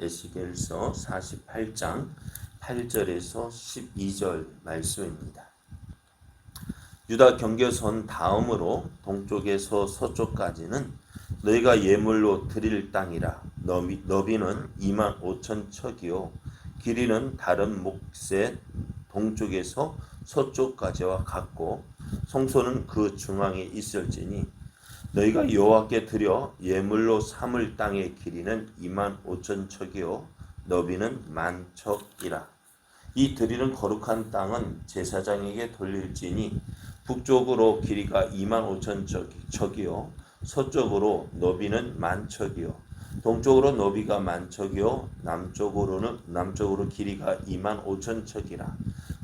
에스겔서 48장 8절에서 12절 말씀입니다. 유다 경계선 다음으로 동쪽에서 서쪽까지는 너희가 예물로 드릴 땅이라 너비, 너비는 2만 5천 척이요 길이는 다른 몫의 동쪽에서 서쪽까지와 같고 성소는 그 중앙에 있을지니 너희가 여호와께 드려 예물로 삼을 땅의 길이는 2만 5천 척이요 너비는 만 척이라. 이 드리는 거룩한 땅은 제사장에게 돌릴지니 북쪽으로 길이가 2만 5천 척이요 서쪽으로 너비는 만 척이요 동쪽으로 너비가 만 척이요 남쪽으로는 남쪽으로 길이가 2만 5천 척이라.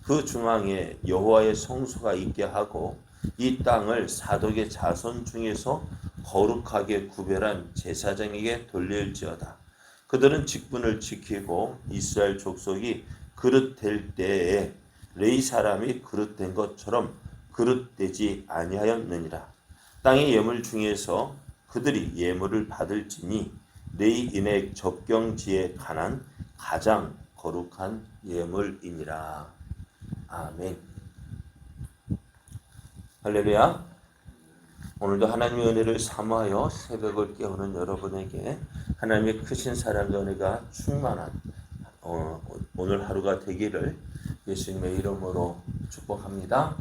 그 중앙에 여호와의 성소가 있게 하고 이 땅을 사독의 자손 중에서 거룩하게 구별한 제사장에게 돌릴지어다. 그들은 직분을 지키고 이스라엘 족속이 그릇될 때에 레이 사람이 그릇된 것처럼 그릇되지 아니하였느니라. 땅의 예물 중에서 그들이 예물을 받을지니 레이인의 접경지에 관한 가장 거룩한 예물이니라. 아멘. 할렐루야. 오늘도 하나님의 은혜를 사모하여 새벽을 깨우는 여러분에게 하나님의 크신 사랑과 은혜가 충만한 어, 오늘 하루가 되기를 예수님의 이름으로 축복합니다.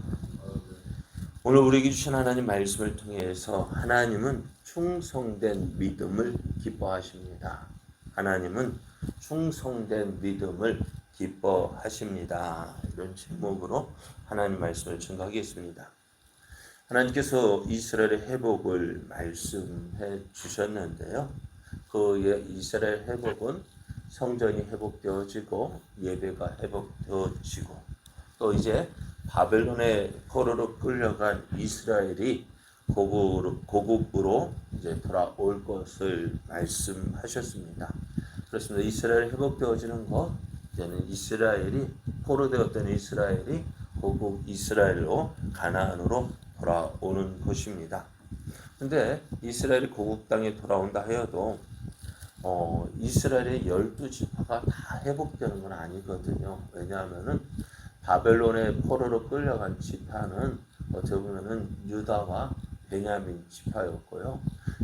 오늘 우리에게 주신 하나님 말씀을 통해서 하나님은 충성된 믿음을 기뻐하십니다. 하나님은 충성된 믿음을 기뻐하십니다. 이런 제목으로 하나님 말씀을 증거하겠습니다. 하나님께서 이스라엘의 회복을 말씀해 주셨는데요. 그 예, 이스라엘 회복은 성전이 회복되어지고 예배가 회복되어지고 또 이제 바벨론의 포로로 끌려간 이스라엘이 고국으로, 고국으로 이제 돌아올 것을 말씀하셨습니다. 그렇습니다. 이스라엘 회복되어지는 것 이제는 이스라엘이 포로되었던 이스라엘이 고국 이스라엘로 가나안으로 돌아오는 것입니다. 근데 이스라엘이 고국 땅에 돌아온다 하여도 어, 이스라엘의 열두 지파가 다 회복되는 건 아니거든요. 왜냐하면은 바벨론의 포로로 끌려간 지파는 어떻게 보면은 유다와 베냐민 지파였고요.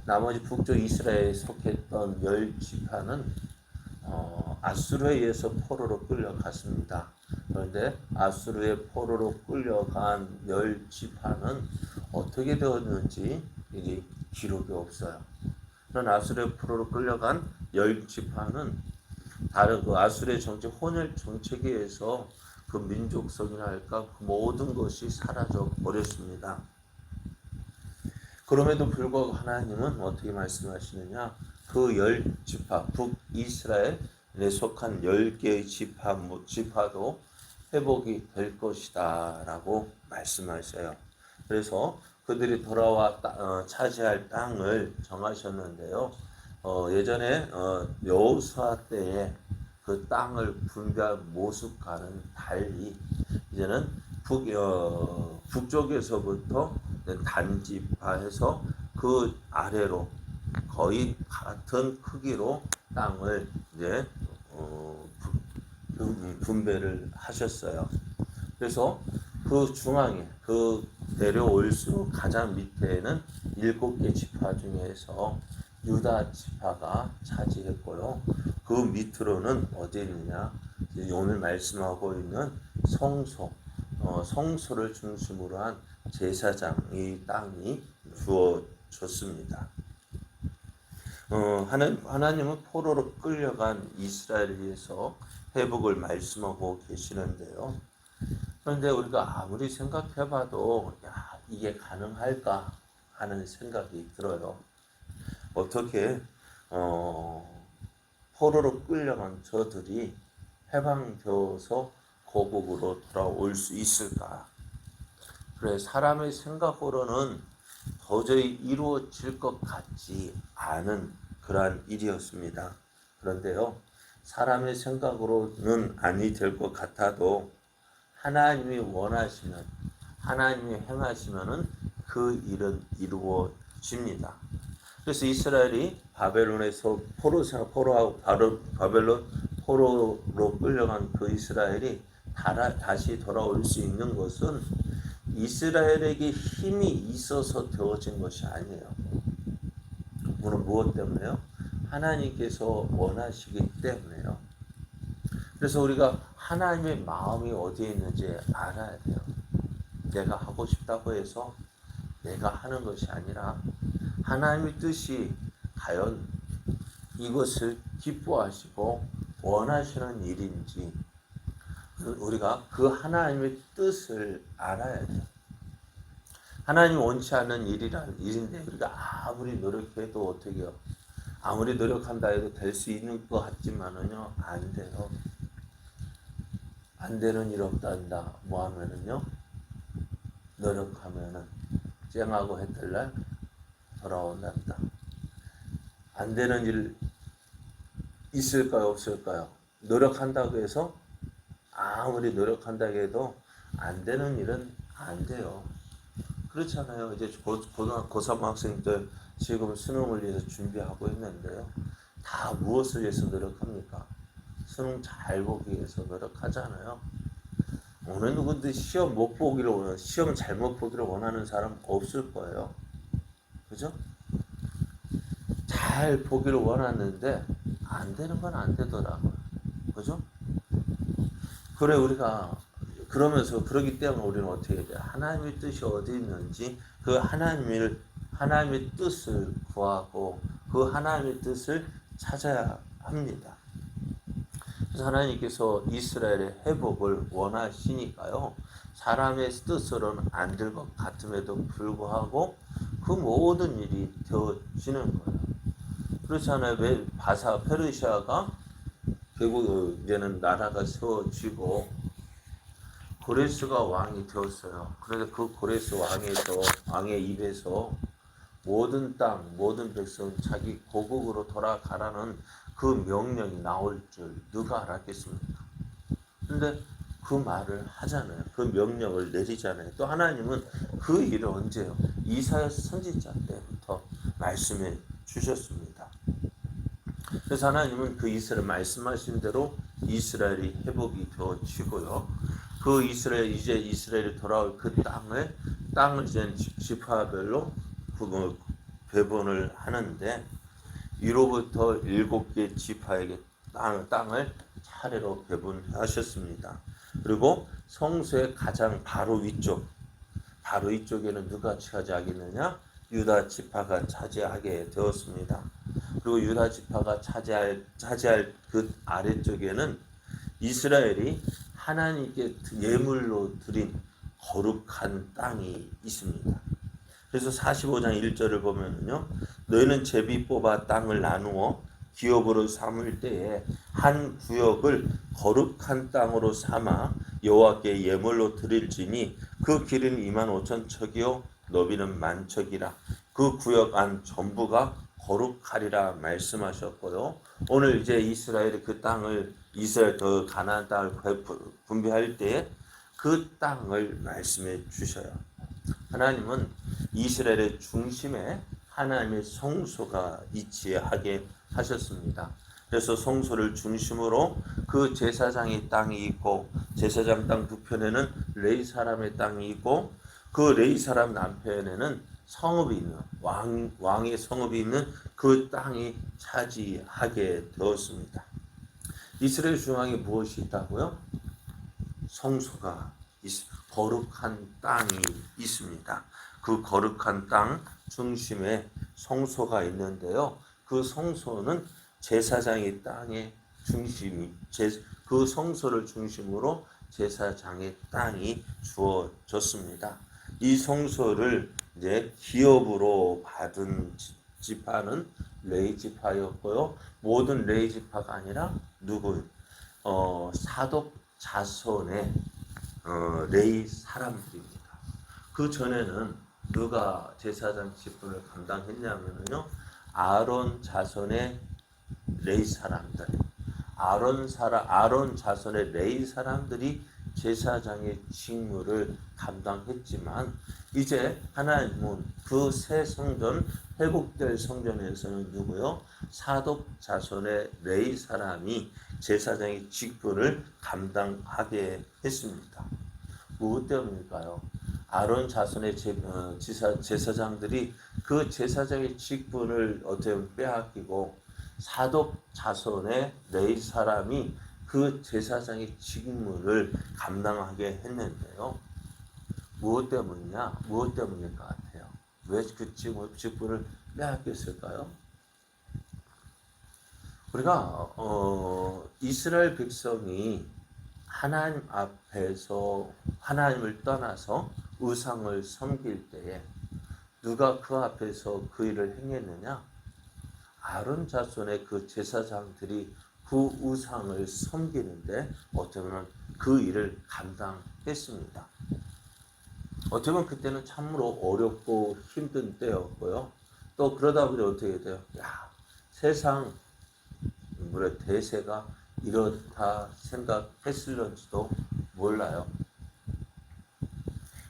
나머지 북쪽 이스라엘에 속했던 열 지파는 어, 아수르에 의해서 포로로 끌려갔습니다. 그런데 아수르의 포로로 끌려간 열 지파는 어떻게 되었는지 이게 기록이 없어요. 그런 아수르의 포로로 끌려간 열 지파는 다른 그 아수르의 정책 혼혈 정책에 의해서 그 민족성이나 할까 그 모든 것이 사라져 버렸습니다. 그럼에도 불구하고 하나님은 어떻게 말씀하시느냐? 그 열 지파 북 이스라엘에 속한 열 개의 지파 지파도 회복이 될 것이다 라고 말씀하셔요. 그래서 그들이 돌아와 어, 차지할 땅을 정하셨는데요. 어, 예전에 어, 여호수아 때에 그 땅을 분배한 모습과는 달리 이제는 북, 어, 북쪽에서부터 단지파해서 그 아래로 거의 같은 크기로 땅을 이제 어, 분배를 하셨어요. 그래서 그 중앙에 그 내려올수록 가장 밑에는 일곱 개 지파 중에서 유다 지파가 차지했고요. 그 밑으로는 어디 있느냐? 오늘 말씀하고 있는 성소, 어, 성소를 중심으로 한 제사장의 땅이 주어졌습니다. 어, 하나님, 하나님은 포로로 끌려간 이스라엘에 위해서 회복을 말씀하고 계시는데요. 그런데 우리가 아무리 생각해봐도 야, 이게 가능할까 하는 생각이 들어요. 어떻게 어, 포로로 끌려간 저들이 해방되어서 고국으로 돌아올 수 있을까? 그래 사람의 생각으로는 도저히 이루어질 것 같지 않은 그러한 일이었습니다. 그런데요, 사람의 생각으로는 아니 될 것 같아도 하나님이 원하시면 하나님이 행하시면은 그 일은 이루어집니다. 그래서 이스라엘이 바벨론에서 포로 포로하고 바로 바벨론 포로로 끌려간 그 이스라엘이 달아, 다시 돌아올 수 있는 것은 이스라엘에게 힘이 있어서 되어진 것이 아니에요. 그는 무엇 때문에요? 하나님께서 원하시기 때문에요. 그래서 우리가 하나님의 마음이 어디에 있는지 알아야 돼요. 내가 하고 싶다고 해서 내가 하는 것이 아니라 하나님의 뜻이 과연 이것을 기뻐하시고 원하시는 일인지 우리가 그 하나님의 뜻을 알아야 돼요. 하나님 원치 않는 일이란 일인데 우리가 아무리 노력해도 어떻게요? 아무리 노력한다 해도 될 수 있는 것 같지만은요 안 돼요. 안 되는 일 없단다. 뭐 하면은요 노력하면은 쨍하고 해뜰날 돌아온단다. 안 되는 일 있을까요 없을까요? 노력한다고 해서 아무리 노력한다고 해도 안 되는 일은 안 돼요. 그렇잖아요. 이제 고, 고등 고3 학생들 지금 수능을 위해서 준비하고 있는데요. 다 무엇을 위해서 노력합니까? 수능 잘 보기 위해서 노력하잖아요. 어느 누구든 시험 못 보기를 원하는, 시험 잘못 보기를 원하는 사람 없을 거예요. 그죠? 잘 보기를 원하는데 안 되는 건 안 되더라고요. 그죠? 그래 우리가 그러면서 그러기 때문에 우리는 어떻게 해야 돼? 하나님의 뜻이 어디 있는지 그 하나님을 하나님의 뜻을 구하고 그 하나님의 뜻을 찾아야 합니다. 그래서 하나님께서 이스라엘의 회복을 원하시니까요. 사람의 뜻으로는 안 될 것 같음에도 불구하고 그 모든 일이 되어지는 거예요. 그렇잖아요. 왜 바사 페르시아가 결국 이제는 나라가 세워지고 고레스가 왕이 되었어요. 그런데 그 고레스 왕에서 왕의 입에서 모든 땅, 모든 백성 자기 고국으로 돌아가라는 그 명령이 나올 줄 누가 알았겠습니까? 근데 그 말을 하잖아요. 그 명령을 내리잖아요. 또 하나님은 그 일을 언제요? 이사야 선지자 때부터 말씀해 주셨습니다. 그래서 하나님은 그 이스라엘 말씀하신 대로 이스라엘이 회복이 되어지고요. 그 이스라엘 이제 이스라엘이 돌아올 그 땅을 땅을 이제 지파별로 그 배분을 하는데 이로부터 일곱 개 지파에게 땅, 땅을 차례로 배분하셨습니다. 그리고 성소의 가장 바로 위쪽, 바로 위쪽에는 누가 차지하겠느냐? 유다 지파가 차지하게 되었습니다. 그리고 유다 지파가 차지할 차지할 그 아래쪽에는 이스라엘이 하나님께 예물로 드린 거룩한 땅이 있습니다. 그래서 45장 1절을 보면요. 너희는 제비 뽑아 땅을 나누어 기업으로 삼을 때에 한 구역을 거룩한 땅으로 삼아 여호와께 예물로 드릴지니 그 길은 2만 5천 척이요 너비는 만 척이라 그 구역 안 전부가 거룩하리라 말씀하셨고요. 오늘 이제 이스라엘이 그 땅을 이스라엘 더 가나안 땅을 분배할 때그 땅을 말씀해 주셔요. 하나님은 이스라엘의 중심에 하나님의 성소가 위치하게 하셨습니다. 그래서 성소를 중심으로 그 제사장의 땅이 있고 제사장 땅 북편에는 레이 사람의 땅이 있고 그 레이 사람 남편에는 성읍이 있는 왕 왕의 성읍이 있는 그 땅이 차지하게 되었습니다. 이스라엘 중앙에 무엇이 있다고요? 성소가 있, 거룩한 땅이 있습니다. 그 거룩한 땅 중심에 성소가 있는데요. 그 성소는 제사장의 땅의 중심이 그 성소를 중심으로 제사장의 땅이 주어졌습니다. 이 성소를 이제 기업으로 받은 지파는 레이 지파였고요. 모든 레이 지파가 아니라 누구 어, 사독 자손의 어, 레이 사람들입니다. 그 전에는 누가 제사장 직분을 감당했냐면요. 아론 자손의 레이 사람들, 아론 사람, 아론 자손의 레이 사람들이 제사장의 직무를 감당했지만 이제 하나님은 그 새 성전 회복될 성전에서는 누구요? 사독 자손의 레이 사람이 제사장의 직분을 감당하게 했습니다. 무엇 때문일까요? 아론 자손의 제, 어, 지사, 제사장들이 그 제사장의 직분을 어떻게 빼앗기고 사독 자손의 레이 사람이 그 제사장의 직무를 감당하게 했는데요. 무엇 때문이냐? 무엇 때문일 것 같아요? 왜 그 직분을 빼앗겼을까요? 우리가 어, 이스라엘 백성이 하나님 앞에서 하나님을 떠나서 우상을 섬길 때에 누가 그 앞에서 그 일을 행했느냐? 아론 자손의 그 제사장들이 그 우상을 섬기는데 보면 그 일을 감당했습니다. 보면 그때는 참으로 어렵고 힘든 때였고요. 또 그러다 보니 어떻게 돼요? 야, 세상 물의 대세가 이렇다 생각했을런지도 몰라요.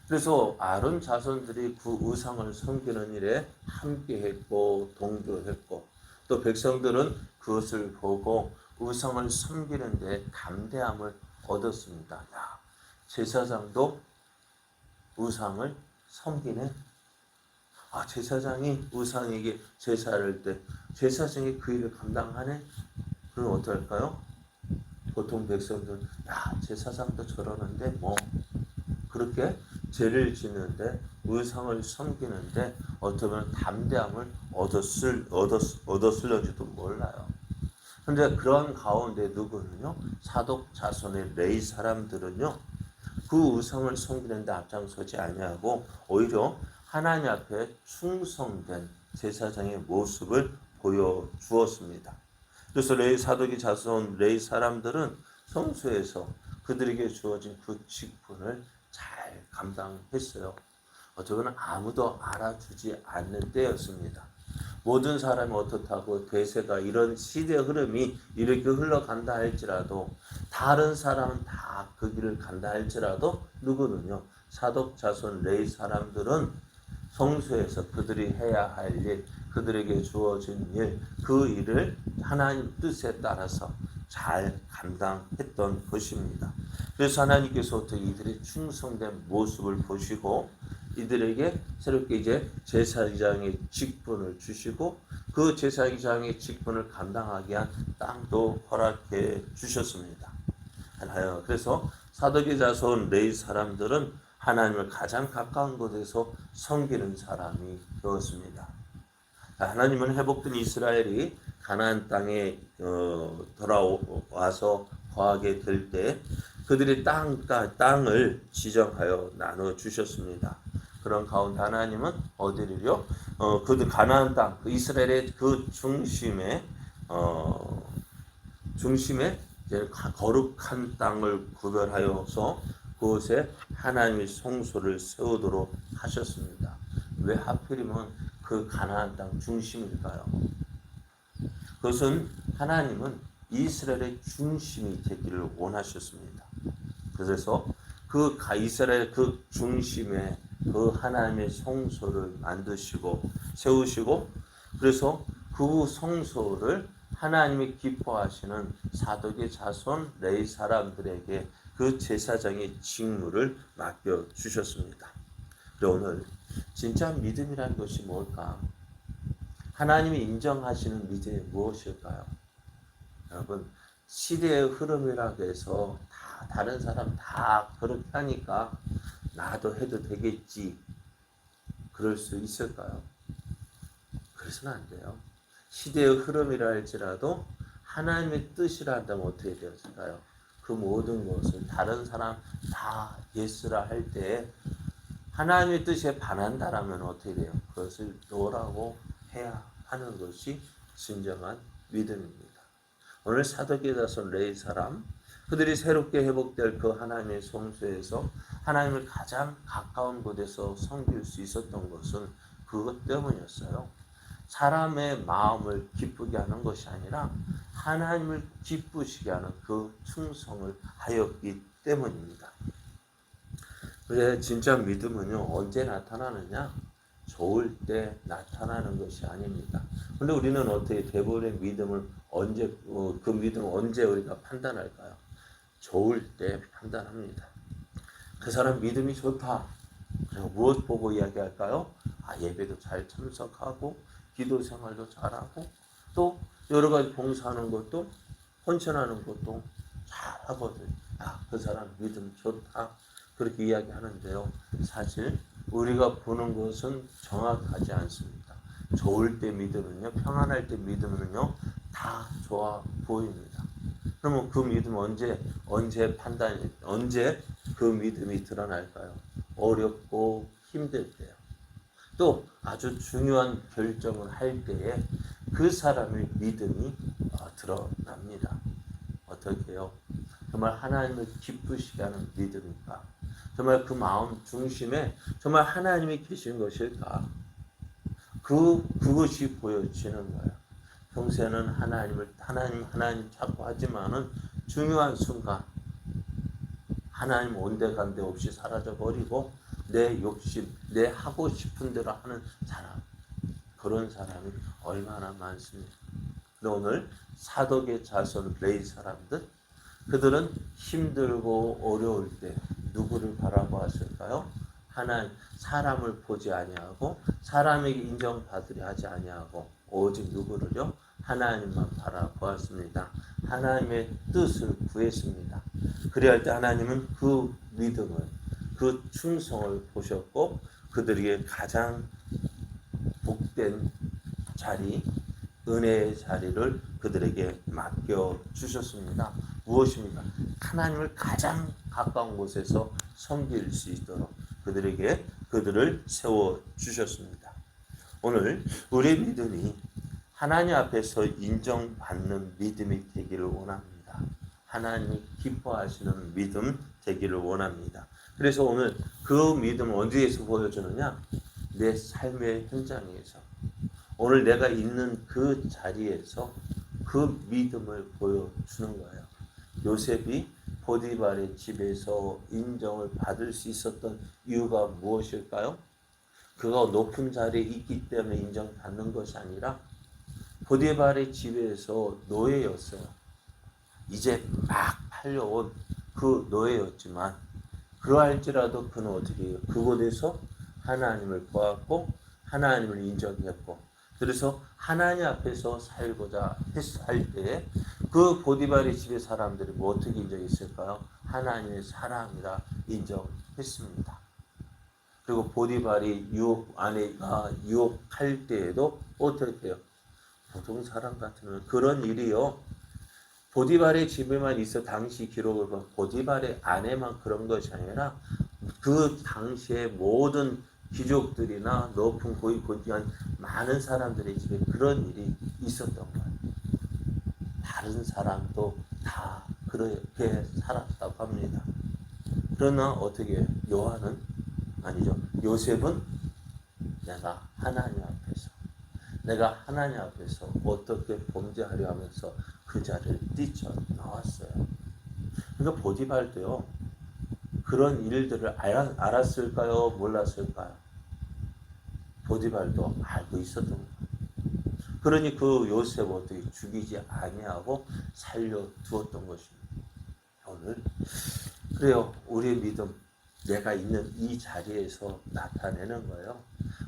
그래서 아론 자손들이 그 우상을 섬기는 일에 함께했고 동조했고 또 백성들은 그것을 보고 우상을 섬기는데 담대함을 얻었습니다. 야, 제사장도 우상을 섬기네. 아, 제사장이 우상에게 제사를 때 제사장이 그 일을 감당하네. 그럼 어떨까요? 보통 백성들, 야, 제사장도 저러는데 뭐 그렇게 죄를 짓는데 우상을 섬기는데 어쩌면 담대함을 얻었을 얻었 얻었을런지도 몰라요. 근데 그런 가운데 누구는요? 사독 자손의 레이 사람들은요. 그 우상을 섬기는데 앞장서지 아니하고 오히려 하나님 앞에 충성된 제사장의 모습을 보여 주었습니다. 그래서 레이 사독이 자손 레이 사람들은 성소에서 그들에게 주어진 그 직분을 잘 감당했어요. 어쩌면 아무도 알아주지 않는 때였습니다. 모든 사람이 어떻다고 대세가 이런 시대 흐름이 이렇게 흘러간다 할지라도 다른 사람은 다 그 길을 간다 할지라도 누구는요 사독 자손 레이 사람들은 성소에서 그들이 해야 할 일, 그들에게 주어진 일, 그 일을 하나님 뜻에 따라서 잘 감당했던 것입니다. 그래서 하나님께서 어떻게 이들의 충성된 모습을 보시고 이들에게 새롭게 이제 제사장의 직분을 주시고 그 제사장의 직분을 감당하게 한 땅도 허락해 주셨습니다. 그래서 사덕의 자손 레이 사람들은 하나님을 가장 가까운 곳에서 섬기는 사람이 되었습니다. 하나님은 회복된 이스라엘이 가나안 땅에 어, 돌아와서 거하게 될 때 그들이 땅, 땅을 지정하여 나눠 주셨습니다. 그런 가운데 하나님은 어디를요? 어, 그들 가나안 땅, 그 이스라엘의 그 중심에 어, 중심에 거룩한 땅을 구별하여서 그곳에 하나님의 성소를 세우도록 하셨습니다. 왜 하필이면 그 가나안 땅 중심일까요? 그것은 하나님은 이스라엘의 중심이 되기를 원하셨습니다. 그래서 그 이스라엘 그 중심에 그 하나님의 성소를 만드시고 세우시고 그래서 그 성소를 하나님이 기뻐하시는 사독의 자손 레이 사람들에게 그 제사장의 직무를 맡겨 주셨습니다. 오늘 진짜 믿음이라는 것이 뭘까? 하나님이 인정하시는 믿음이 무엇일까요? 여러분 시대의 흐름이라고 해서 다 다른 사람 다 그렇게 하니까 나도 해도 되겠지. 그럴 수 있을까요? 그래서는 안 돼요. 시대의 흐름이라 할지라도 하나님의 뜻이라 한다면 어떻게 되었을까요? 그 모든 것을 다른 사람 다 예스라 할 때 하나님의 뜻에 반한다라면 어떻게 돼요? 그것을 노라고 해야 하는 것이 진정한 믿음입니다. 오늘 사도계 자손 레이 사람 그들이 새롭게 회복될 그 하나님의 성소에서 하나님을 가장 가까운 곳에서 섬길 수 있었던 것은 그것 때문이었어요. 사람의 마음을 기쁘게 하는 것이 아니라 하나님을 기쁘시게 하는 그 충성을 하였기 때문입니다. 그래 진짜 믿음은요 언제 나타나느냐? 좋을 때 나타나는 것이 아닙니다. 근데 우리는 어떻게 대부분의 믿음을 언제 어, 그 믿음 언제 우리가 판단할까요? 좋을 때 판단합니다. 그 사람 믿음이 좋다. 그리고 무엇 보고 이야기할까요? 아 예배도 잘 참석하고 기도 생활도 잘하고 또 여러 가지 봉사하는 것도 헌신하는 것도 잘하거든. 아 그 사람 믿음 좋다. 그렇게 이야기하는데요. 사실 우리가 보는 것은 정확하지 않습니다. 좋을 때 믿음은요, 평안할 때 믿음은요, 다 좋아 보입니다. 그러면 그 믿음 언제 언제 판단 언제 그 믿음이 드러날까요? 어렵고 힘들 때요. 또 아주 중요한 결정을 할 때에 그 사람의 믿음이 어, 드러납니다. 어떻게요? 정말 하나님을 기쁘시게 하는 믿음일까? 정말 그 마음 중심에 정말 하나님이 계신 것일까? 그 그것이 보여지는 거예요. 평소에는 하나님을 하나님 하나님 찾고 하지만은 중요한 순간 하나님 온데간데 없이 사라져 버리고 내 욕심, 내 하고 싶은 대로 하는 사람 그런 사람이 얼마나 많습니까? 근데 오늘 사독의 자손 레이 사람들 그들은 힘들고 어려울 때 누구를 바라보았을까요? 하나님 사람을 보지 아니하고 사람에게 인정받으려 하지 아니하고 오직 누구를요? 하나님만 바라보았습니다. 하나님의 뜻을 구했습니다. 그래야 할때 하나님은 그 믿음을 그 충성을 보셨고 그들에게 가장 복된 자리 은혜의 자리를 그들에게 맡겨 주셨습니다. 무엇입니까? 하나님을 가장 가까운 곳에서 섬길 수 있도록 그들에게 그들을 세워 주셨습니다. 오늘 우리 믿음이 하나님 앞에서 인정받는 믿음이 되기를 원합니다. 하나님이 기뻐하시는 믿음 되기를 원합니다. 그래서 오늘 그 믿음을 어디에서 보여주느냐? 내 삶의 현장에서 오늘 내가 있는 그 자리에서 그 믿음을 보여주는 거예요. 요셉이 보디발의 집에서 인정을 받을 수 있었던 이유가 무엇일까요? 그가 높은 자리에 있기 때문에 인정받는 것이 아니라 보디발의 집에서 노예였어요. 이제 막 팔려온 그 노예였지만 그러할지라도 그는 어떻게 해요? 그곳에서 하나님을 보았고 하나님을 인정했고 그래서 하나님 앞에서 살고자 할 때 그 보디발의 집의 사람들이 뭐 어떻게 인정했을까요? 하나님의 사람이라 인정했습니다. 그리고 보디발이 유혹 아내가 유혹할 때에도 어떻게 해요? 보통 사람 같으면 그런 일이요. 보디발의 집에만 있어 당시 기록을 보면 보디발의 아내만 그런 것이 아니라 그 당시의 모든 귀족들이나 높은 고위 고귀한 많은 사람들의 집에 그런 일이 있었던 거예요. 다른 사람도 다 그렇게 살았다고 합니다. 그러나 어떻게 요한은 아니죠. 요셉은 내가 하나님 앞에서 내가 하나님 앞에서 어떻게 범죄하려 하면서 그 자리를 뛰쳐 나왔어요. 그러니까 보디발도요. 그런 일들을 알았, 알았 을까요? 몰랐을까요? 보디발도 알고 있었던 거예요. 그러니 그 요셉 어떻게 죽이지 아니하고 살려 두었던 것입니다. 오늘 그래요. 우리의 믿음 내가 있는 이 자리에서 나타내는 거예요.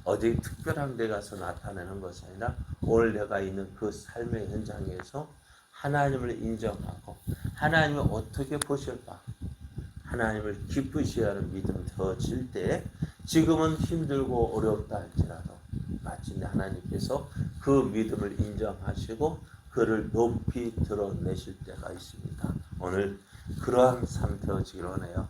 어디 특별한 데 가서 나타내는 것이 아니라 오늘 내가 있는 그 삶의 현장에서 하나님을 인정하고 하나님을 어떻게 보실까? 하나님을 기쁘시게 하는 믿음이 더질 때 지금은 힘들고 어렵다 할지라도 마침내 하나님께서 그 믿음을 인정하시고 그를 높이 드러내실 때가 있습니다. 오늘 그러한 삶 되어지길 원해요.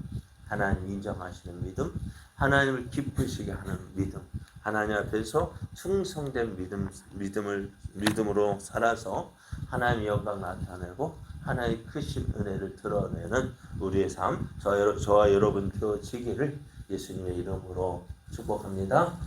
하나님 인정하시는 믿음, 하나님을 기쁘시게 하는 믿음, 하나님 앞에서 충성된 믿음, 믿음을 믿음으로 살아서 하나님의 영광 나타내고 하나님의 크신 은혜를 드러내는 우리의 삶, 저, 저와 여러분 되어지기를 예수님의 이름으로 축복합니다.